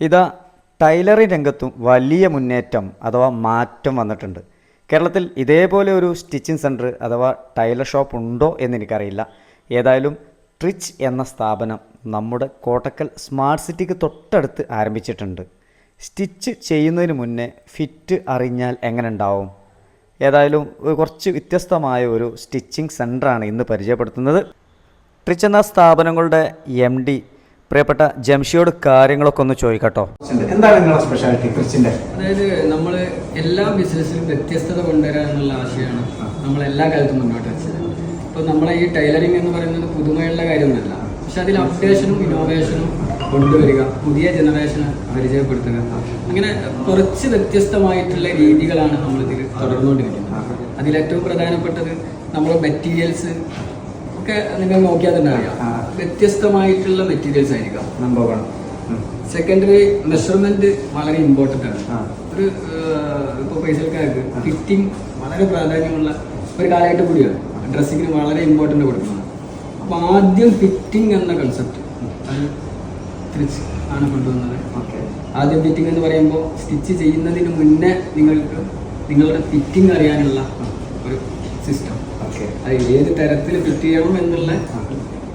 ഇതാ ടൈലറി രംഗത്തും വലിയ മുന്നേറ്റം അഥവാ മാറ്റം വന്നിട്ടുണ്ട്. കേരളത്തിൽ ഇതേപോലെ ഒരു സ്റ്റിച്ചിങ് സെന്റർ അഥവാ ടൈലർ ഷോപ്പ് ഉണ്ടോ എന്ന് എനിക്കറിയില്ല. ഏതായാലും ട്രിച്ച് എന്ന സ്ഥാപനം നമ്മുടെ കോട്ടക്കൽ സ്മാർട്ട് സിറ്റിക്ക് തൊട്ടടുത്ത് ആരംഭിച്ചിട്ടുണ്ട്. സ്റ്റിച്ച് ചെയ്യുന്നതിന് മുന്നേ ഫിറ്റ് അറിഞ്ഞാൽ എങ്ങനെ ഉണ്ടാവും? ഏതായാലും കുറച്ച് വ്യത്യസ്തമായ ഒരു സ്റ്റിച്ചിങ് സെന്ററാണ് ഇന്ന് പരിചയപ്പെടുത്തുന്നത്. ട്രിച്ച് എന്ന സ്ഥാപനങ്ങളുടെ എം ഡി പ്രിയപ്പെട്ട ജംഷിയോട് കാര്യങ്ങളൊക്കെ ഒന്ന് ചോദിക്കട്ടോ എന്താണ് നിങ്ങളുടെ സ്പെഷ്യാലിറ്റി ക്രിച്ചിന്റെ അതായത് നമ്മൾ എല്ലാ ബിസിനസ്സിലും വ്യത്യസ്തത കൊണ്ടുവരാൻ എന്നുള്ള ആശയമാണ് നമ്മൾ എല്ലാ കാലത്തും മുന്നോട്ട് വെച്ചത്. ഇപ്പോൾ നമ്മളെ ഈ ടൈലറിംഗ് എന്ന് പറയുന്നത് പുതുമയുള്ള കാര്യമൊന്നുമല്ല. പക്ഷെ അതിൽ അപ്ഡേഷനും ഇന്നോവേഷനും കൊണ്ടുവരിക പുതിയ ജനറേഷനെ പരിചയപ്പെടുത്തുക അങ്ങനെ കുറച്ച് വ്യത്യസ്തമായിട്ടുള്ള രീതികളാണ് നമ്മൾ ഇതിൽ തുടർന്നുകൊണ്ടിരിക്കുന്നത് അതിലേറ്റവും പ്രധാനപ്പെട്ടത് നമ്മൾ മെറ്റീരിയൽസ് ഒക്കെ നിങ്ങൾ നോക്കിയാൽ തന്നെ അറിയാം. വ്യത്യസ്തമായിട്ടുള്ള മെറ്റീരിയൽസ് ആയിരിക്കാം. നമ്പർ വൺ സെക്കൻഡറി മെഷർമെന്റ് വളരെ ഇമ്പോർട്ടന്റ് ആണ്. ഒരു ഇപ്പോൾ പൈസക്കാർക്ക് ഫിറ്റിംഗ് വളരെ പ്രാധാന്യമുള്ള ഒരു കാലഘട്ടം കൂടിയാണ്. ഡ്രസ്സിങ്ങിന് വളരെ ഇമ്പോർട്ടന്റ് കൊടുക്കുന്നത്. അപ്പോൾ ആദ്യം ഫിറ്റിംഗ് എന്ന കൺസെപ്റ്റ് അത് തിരിച്ച് ആണ് കൊണ്ടുവന്നത്. ഓക്കെ. ആദ്യം ഫിറ്റിംഗ് എന്ന് പറയുമ്പോൾ സ്റ്റിച്ച് ചെയ്യുന്നതിന് മുന്നേ നിങ്ങൾക്ക് നിങ്ങളുടെ ഫിറ്റിംഗ് അറിയാനുള്ള ഒരു സിസ്റ്റം അത് ഏത് തരത്തിൽ ഫിറ്റ് ചെയ്യണം എന്നുള്ള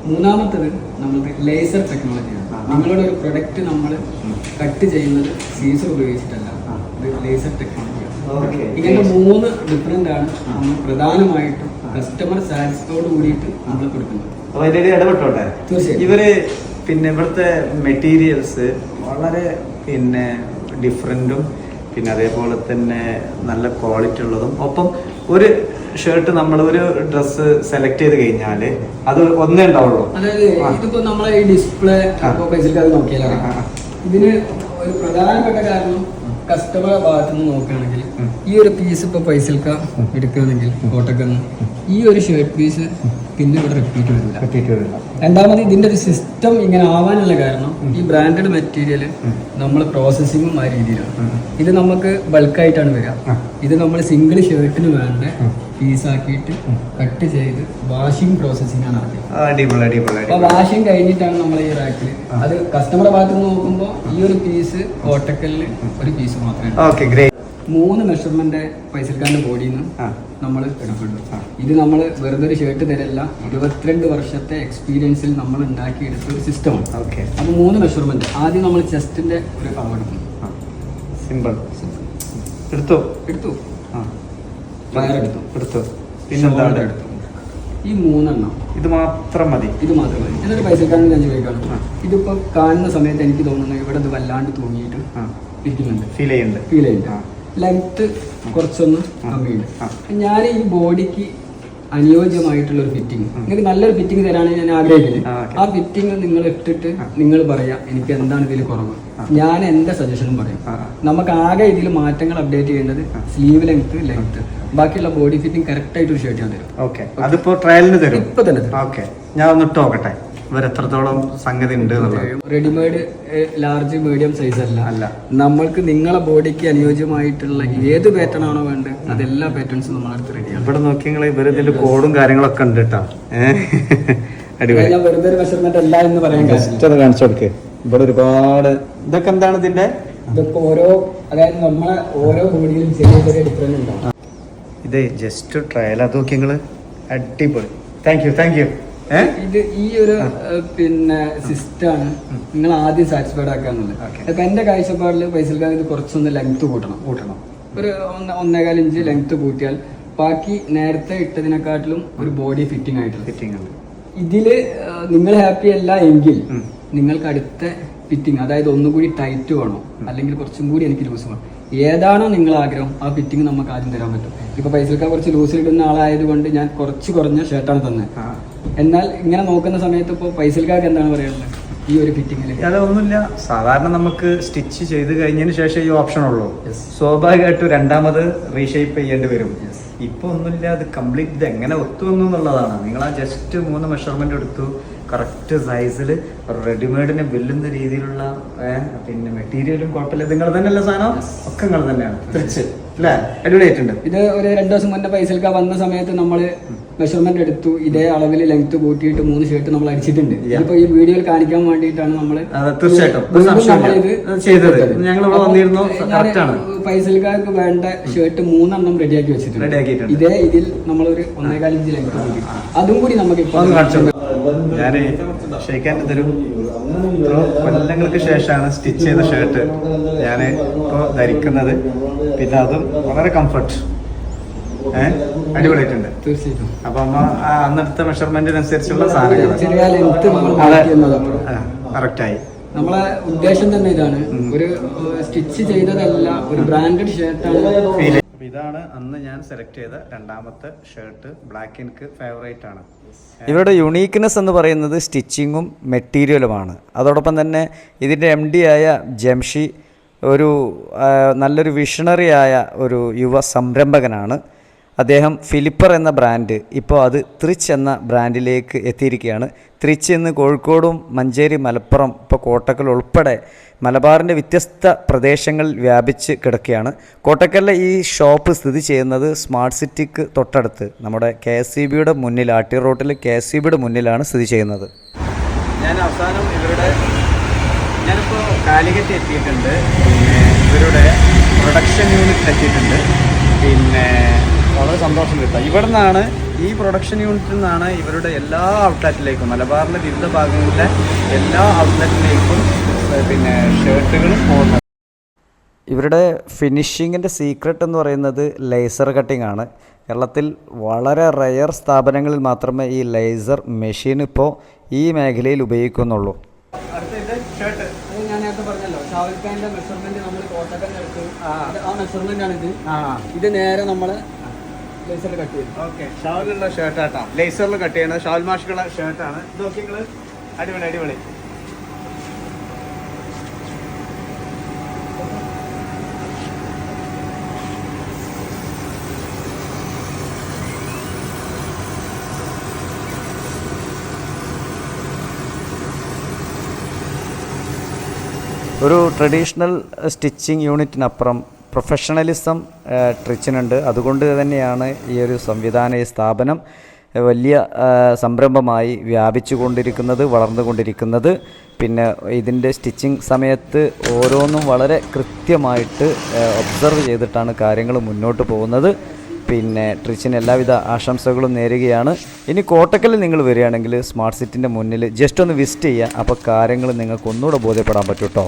മൂന്നാമത്തത് നമ്മളുടെ ലേസർ ടെക്നോളജിയാണ് നമ്മളുടെ ഒരു പ്രൊഡക്റ്റ് നമ്മൾ കട്ട് ചെയ്യുന്നത് സീസർ ഉപയോഗിച്ചിട്ടല്ല. ഇത് ലേസർ ടെക്നോളജിയാണ് ഇങ്ങനെ മൂന്ന് ഡിഫറെന്റ് ആണ് നമ്മൾ പ്രധാനമായിട്ടും കസ്റ്റമർ സാറ്റിസ്ഫൈഡ് കൂടിയിട്ട് നമ്മൾ കൊടുക്കുന്നത്. അപ്പൊ അതിന്റെ ഇടയിൽ ഇടപെട്ടോട്ടെ തീർച്ചയായും. ഇവർ പിന്നെ ഇവിടുത്തെ മെറ്റീരിയൽസ് വളരെ പിന്നെ ഡിഫറെന്റും പിന്നെ അതേപോലെ തന്നെ നല്ല ക്വാളിറ്റി ഉള്ളതും. ഒപ്പം ഒരു ഷർട്ട് നമ്മൾ ഒരു ഡ്രസ്സ് സെലക്ട് ചെയ്ത് കഴിഞ്ഞാൽ അത് ഒന്നേ ഉണ്ടാവുള്ളൂ. അതായത്. ഇതിപ്പോ നമ്മളെ ഈ ഡിസ്പ്ലേ പൈസക്കാർ നോക്കിയാലോ ആ, ആ. ഇതിന് ഒരു പ്രധാനപ്പെട്ട കാരണം കസ്റ്റമറെ ഭാഗത്തു നിന്ന് നോക്കുകയാണെങ്കിൽ ഈ ഒരു പീസ് ഇപ്പൊ പൈസൽക്ക എടുക്കുകയാണെങ്കിൽ കോട്ടക്കന്ന് ഈ ഒരു ഷർട്ട് പീസ് പിന്നെ ഇവിടെ റിപ്പീറ്റ് വരില്ല. രണ്ടാമത് ഇതിന്റെ ഒരു സിസ്റ്റം ഇങ്ങനെ ആവാനുള്ള കാരണം ഈ ബ്രാൻഡഡ് മെറ്റീരിയൽ നമ്മൾ പ്രോസസ്സിങ്ങും ആ രീതിയിലാണ്. ഇത് നമുക്ക് ബൾക്കായിട്ടാണ് വരിക. ഇത് നമ്മൾ സിംഗിൾ ഷർട്ടിന് വേണ്ട പീസാക്കിയിട്ട് കട്ട് ചെയ്ത് വാഷിംഗ് പ്രോസസ്സിംഗ് ആണ് അപ്പൊ വാഷിംഗ് കഴിഞ്ഞിട്ടാണ് നമ്മൾ ഈ റാക്കിൽ അത് കസ്റ്റമറുടെ ഭാഗത്ത് നിന്ന് നോക്കുമ്പോൾ ഈ ഒരു പീസ് കോട്ടക്കല്ല് ഒരു പീസ് മാത്രമേ മൂന്ന് മെഷർമെന്റ് പൈസക്കാരന്റെ ബോഡിയിൽ നിന്ന് നമ്മൾ എടുക്കുന്നുണ്ട് ഇത് നമ്മൾ വെറുതെ ഒരു ഷർട്ട് തരല്ല ഇരുപത്തിരണ്ട് വർഷത്തെ എക്സ്പീരിയൻസിൽ നമ്മൾ ഉണ്ടാക്കിയെടുത്ത ഒരു സിസ്റ്റമാണ് ഓക്കെ അപ്പോൾ മൂന്ന് മെഷർമെന്റ് ആദ്യം നമ്മൾ ചെസ്റ്റിന്റെ ഒരു അളവ് എടുക്കുന്നു സിമ്പിൾ എടുത്തു? എടുത്തു. ആ. എടുത്തു. എടുത്തു പിന്നെന്താണ്? എടുത്തു ഈ മൂന്നെണ്ണം. ഇത് മാത്രം മതി. ഇത് മാത്രം മതി. എന്നിട്ട് പൈസക്കാരൻ ഞാൻ. ചോദിക്കണം ഇതിപ്പോ കാണുന്ന സമയത്ത് എനിക്ക് തോന്നുന്നു ഇവിടെ ഇത് വല്ലാണ്ട് തൂങ്ങിയിട്ട് ഇരിക്കുന്നുണ്ട്. ഫീൽ ചെയ്യുന്നുണ്ട്. ഫീൽ ചെയ്യുന്നുണ്ട്. ലെങ്ത് കുറച്ചൊന്ന്. കമ്മിയുണ്ട്. ഞാൻ ഈ ബോഡിക്ക് അനുയോജ്യമായിട്ടുള്ള ഒരു ഫിറ്റിംഗ് നിങ്ങൾക്ക് നല്ലൊരു ഫിറ്റിംഗ് തരാനാണ് ഞാൻ ആഗ്രഹിക്കുന്നത്. ആ. ഫിറ്റിംഗ് നിങ്ങൾ ഇട്ടിട്ട് നിങ്ങൾ പറയാ എനിക്ക് എന്താണ് ഇതിൽ കുറവ്? ഞാൻ എന്റെ സജഷനും പറയും. നമുക്ക് ആകെ ഇതിൽ മാറ്റങ്ങൾ അപ്ഡേറ്റ് ചെയ്യേണ്ടത് സ്ലീവ് ലെങ്ത് ലെങ്ത് ബാക്കിയുള്ള ബോഡി ഫിറ്റിംഗ് കറക്റ്റ് ആയിട്ട് ഒരു ഷർട്ട് ഞാൻ തരും. ഓക്കെ അതിപ്പോ ട്രയലിന് തരും? ഇപ്പൊ തന്നെ തരും. ഓക്കെ ഞാൻ ഒന്ന് ഇട്ട് നോക്കട്ടെ. ഇവരെത്രത്തോളം സംഗതി ഉണ്ട് എന്നുള്ളത്. റെഡിമെയ്ഡ് ലാർജ് മീഡിയം സൈസ് അല്ല. അല്ല. നമ്മൾക്ക് നിങ്ങളെ ബോഡിക്ക് അനുയോജ്യമായിട്ടുള്ള ഏത് പാറ്റേൺ ആണോ വേണ്ടത് അതെല്ലാ പാറ്റേൺസും നമ്മളടുത്ത് റെഡിയാണ് ഇവിടെ നോക്കി നിങ്ങൾ ഇവർ ഇതിന്റെ കോഡും കാര്യങ്ങളൊക്കെ ഉണ്ട് കേട്ടോ അടിപൊളി. ഞാൻ വെറുതെ ഒരു മെഷർമെന്റ് അല്ല എന്ന് പറയാൻ കാണിച്ചു കൊടുക്ക്. ഇവിടെ ഒരുപാട് ഇതൊക്കെ എന്താണ് ഇതിന്റെ? ഇതൊക്കെ ഓരോ അതായത് നമ്മളെ ഓരോ ബോഡിയിലും ചെറിയ ചെറിയ ഡിഫറൻസ് ഉണ്ടാവും. ഇത് ജസ്റ്റ് ട്രയൽ അത് നോക്കി നിങ്ങൾ അടിപൊളി. താങ്ക് യു താങ്ക് യു ഇത് ഈ ഒരു പിന്നെ സിസ്റ്റം ആണ്. നിങ്ങൾ ആദ്യം സാറ്റിസ്ഫൈഡ് ആക്കാന്നുള്ളത്. അപ്പൊ എന്റെ കാഴ്ചപ്പാടിൽ പൈസൽക്കാർ ഇത് കുറച്ചൊന്ന് ലെങ്ത് കൂട്ടണം കൂട്ടണം. ഒരു ഒന്ന് ഒന്നേകാൽ ഇഞ്ച് ലെങ്ത് കൂട്ടിയാൽ ബാക്കി നേരത്തെ ഇട്ടതിനെക്കാട്ടിലും ഒരു ബോഡി ഫിറ്റിംഗ് ആയിട്ടുള്ള ഫിറ്റിംഗ് ആണ്. ഇതിൽ നിങ്ങൾ ഹാപ്പി അല്ല എങ്കിൽ നിങ്ങൾക്ക് അടുത്ത ഫിറ്റിംഗ് അതായത് ഒന്നുകൂടി ടൈറ്റ് വേണോ. അല്ലെങ്കിൽ കുറച്ചും കൂടി എനിക്ക് ലൂസ് വേണം. ഏതാണോ നിങ്ങൾ ആഗ്രഹം ആ ഫിറ്റിംഗ് നമുക്ക് ആദ്യം തരാൻ പറ്റും. ഇപ്പൊ പൈസക്കാർ കുറച്ച് ലൂസിൽ ഇടുന്ന ആളായതുകൊണ്ട് ഞാൻ കുറച്ച് കുറഞ്ഞ ഷർട്ടാണ് തന്നെ. എന്നാൽ ഇങ്ങനെ നോക്കുന്ന സമയത്ത് ഇപ്പോൾ പൈസക്കാർക്ക് എന്താണ് പറയാനുള്ളത്? ഈ ഒരു ഫിറ്റിംഗിൽ അതൊന്നുമില്ല സാധാരണ നമുക്ക് സ്റ്റിച്ച് ചെയ്ത് കഴിഞ്ഞതിന് ശേഷം ഈ ഓപ്ഷൻ ഉള്ളൂ. സ്വാഭാവികമായിട്ടും രണ്ടാമത് റീഷേപ്പ് ചെയ്യേണ്ടി വരും. ഇപ്പൊ ഒന്നുമില്ല അത് കംപ്ലീറ്റ് ഇത് എങ്ങനെ ഒത്തു വന്നു എന്നുള്ളതാണ്. നിങ്ങൾ ആ ജസ്റ്റ് മൂന്ന് മെഷർമെന്റ് എടുത്തു. കറക്റ്റ് സൈസിൽ റെഡിമെയ്ഡിന് വെല്ലുന്ന രീതിയിലുള്ള പിന്നെ മെറ്റീരിയലും കുഴപ്പമില്ല. നിങ്ങൾ തന്നെയല്ല സാധനം. ഒക്കെ നിങ്ങൾ തന്നെയാണ്. തിരിച്ച് അല്ലേ? അടിപൊളിയായിട്ടുണ്ട്. ഇത് ഒരു രണ്ടു ദിവസം മുന്നേ പൈസൽക്ക വന്ന സമയത്ത് നമ്മൾ മെഷർമെന്റ് എടുത്തു ഇതേ അളവിൽ ലെങ്ത് കൂട്ടിയിട്ട് മൂന്ന് ഷർട്ട് നമ്മൾ അടിച്ചിട്ടുണ്ട്. ഇപ്പൊ ഈ വീഡിയോയിൽ കാണിക്കാൻ വേണ്ടിയിട്ടാണ് നമ്മൾ തീർച്ചയായിട്ടും. ചെയ്തത്. ഞങ്ങൾ ഇവിടെ വന്നിരുന്നു. correct ആണ്. പൈസൽക്കാർക്ക് വേണ്ട ഷർട്ട് മൂന്നെണ്ണം റെഡിയാക്കി വെച്ചിട്ടുണ്ട്. ഇതേ ഇതിൽ നമ്മളൊരു ഒന്നേകാൽ ഇഞ്ച് ലെങ്ത് കൂട്ടി. അതും കൂടി നമുക്ക് ഇപ്പൊ ഞാൻ ഷെയ്ക്കാൻ തരും. ഇത്ര കൊല്ലങ്ങൾക്ക് ശേഷമാണ് സ്റ്റിച്ച് ചെയ്ത ഷർട്ട് ഞാൻ ഇപ്പോൾ ധരിക്കുന്നത്. പിന്നെ അതും വളരെ കംഫർട്ട് അടിപൊളിയായിട്ടുണ്ട്. തീർച്ചയായിട്ടും. അപ്പൊ അമ്മ അന്നെടുത്ത മെഷർമെന്റിനനുസരിച്ചുള്ള നമ്മളെ ഉദ്ദേശം തന്നെ ഇതാണ്. ഒരു സ്റ്റിച്ച് ചെയ്തതല്ല ഒരു ബ്രാൻഡഡ് ഷർട്ടാണ് ആണ്. അപ്പൊ ഇതാണ് അന്ന് ഞാൻ സെലക്ട് ചെയ്ത രണ്ടാമത്തെ ഷർട്ട് ബ്ലാക്ക് എനിക്ക് ഫേവറേറ്റ് ആണ്. ഇവരുടെ യുണീക്ക്നെസ് എന്ന് പറയുന്നത് സ്റ്റിച്ചിങ്ങും മെറ്റീരിയലുമാണ് അതോടൊപ്പം തന്നെ ഇതിന്റെ എം ഡി ആയ ജംഷി ഒരു നല്ലൊരു വിഷണറിയായ ആയ ഒരു യുവ സംരംഭകനാണ്. അദ്ദേഹം ഫിലിപ്പർ എന്ന ബ്രാൻഡ് ഇപ്പോൾ അത് ത്രിച്ച് എന്ന ബ്രാൻഡിലേക്ക് എത്തിയിരിക്കുകയാണ്. ത്രിച്ച് ഇന്ന് കോഴിക്കോടും മഞ്ചേരി മലപ്പുറം ഇപ്പോൾ കോട്ടക്കൽ ഉൾപ്പെടെ മലബാറിന്റെ വ്യത്യസ്ത പ്രദേശങ്ങളിൽ വ്യാപിച്ച് കിടക്കുകയാണ്. കോട്ടക്കലിലെ ഈ ഷോപ്പ് സ്ഥിതി ചെയ്യുന്നത് സ്മാർട്ട് സിറ്റിക്ക് തൊട്ടടുത്ത് നമ്മുടെ കെ എസ് സി ബിയുടെ മുന്നിൽ ആട്ടി റോട്ടിൽ കെ എസ് സി ബിയുടെ മുന്നിലാണ് സ്ഥിതി ചെയ്യുന്നത്. ഞാൻ അവസാനം ഇവരുടെ ഞാനിപ്പോൾ കാലിക്കറ്റ് എത്തിയിട്ടുണ്ട്. ഇവരുടെ പ്രൊഡക്ഷൻ യൂണിറ്റ് എത്തിയിട്ടുണ്ട്. പിന്നെ വളരെ സന്തോഷം കിട്ടുക ഇവിടെ നിന്നാണ് ഈ പ്രൊഡക്ഷൻ യൂണിറ്റിൽ നിന്നാണ് ഇവരുടെ എല്ലാ ഔട്ട്ലെറ്റിലേക്കും മലബാറിലെ വിവിധ ഭാഗങ്ങളിലെ എല്ലാ ഔട്ട്ലെറ്റിലേക്കും പിന്നെ ഷർട്ടുകളും പോകുന്നത്. ഇവരുടെ ഫിനിഷിങ്ങിന്റെ സീക്രട്ട് എന്ന് പറയുന്നത് ലേസർ കട്ടിംഗ് ആണ്. കേരളത്തിൽ വളരെ റയർ സ്ഥാപനങ്ങളിൽ മാത്രമേ ഈ ലേസർ മെഷീൻ ഇപ്പോൾ ഈ മേഖലയിൽ ഉപയോഗിക്കുന്നുള്ളൂ. അടുത്ത ഷർട്ട് ഞാൻ നേരത്തെ പറഞ്ഞല്ലോ ഷാവൽ പാന്റെ മെഷർമെന്റ് നമ്മൾ കോട്ടക്കൽ എടുത്തു ആ. അത് മെഷർമെന്റ് ആണ് ഇത് ഇത് നേരെ നമ്മൾ ലേസറിൽ കട്ട് ചെയ്തു. ഓക്കെ. ഷാവലുള്ള ഷർട്ടാട്ടോ ലേസറിൽ കട്ട് ചെയ്യണത് ഷാവൽ മാഷിക്കുള്ള ഷർട്ടാണ് ഇതൊക്കെ നിങ്ങൾ അടിപൊളി അടിപൊളി. ഒരു ട്രഡീഷണൽ സ്റ്റിച്ചിങ് യൂണിറ്റിനപ്പുറം പ്രൊഫഷണലിസം ട്രിച്ചിനുണ്ട്. അതുകൊണ്ട് തന്നെയാണ് ഈ ഒരു സംവിധാന ഈ സ്ഥാപനം വലിയ സംരംഭമായി വ്യാപിച്ചു കൊണ്ടിരിക്കുന്നത് വളർന്നുകൊണ്ടിരിക്കുന്നത്. പിന്നെ ഇതിന്റെ സ്റ്റിച്ചിങ് സമയത്ത് ഓരോന്നും വളരെ കൃത്യമായിട്ട് ഒബ്സർവ് ചെയ്തിട്ടാണ് കാര്യങ്ങൾ മുന്നോട്ട് പോകുന്നത്. പിന്നെ ട്രിച്ചിന് എല്ലാവിധ ആശംസകളും നേരുകയാണ്. ഇനി കോട്ടക്കൽ നിങ്ങൾ വരികയാണെങ്കിൽ സ്മാർട്ട് സിറ്റിന്റെ മുന്നിൽ ജസ്റ്റ് ഒന്ന് വിസിറ്റ് ചെയ്യുക. അപ്പോൾ കാര്യങ്ങൾ നിങ്ങൾക്ക് ഒന്നുകൂടെ ബോധ്യപ്പെടാൻ പറ്റും കേട്ടോ.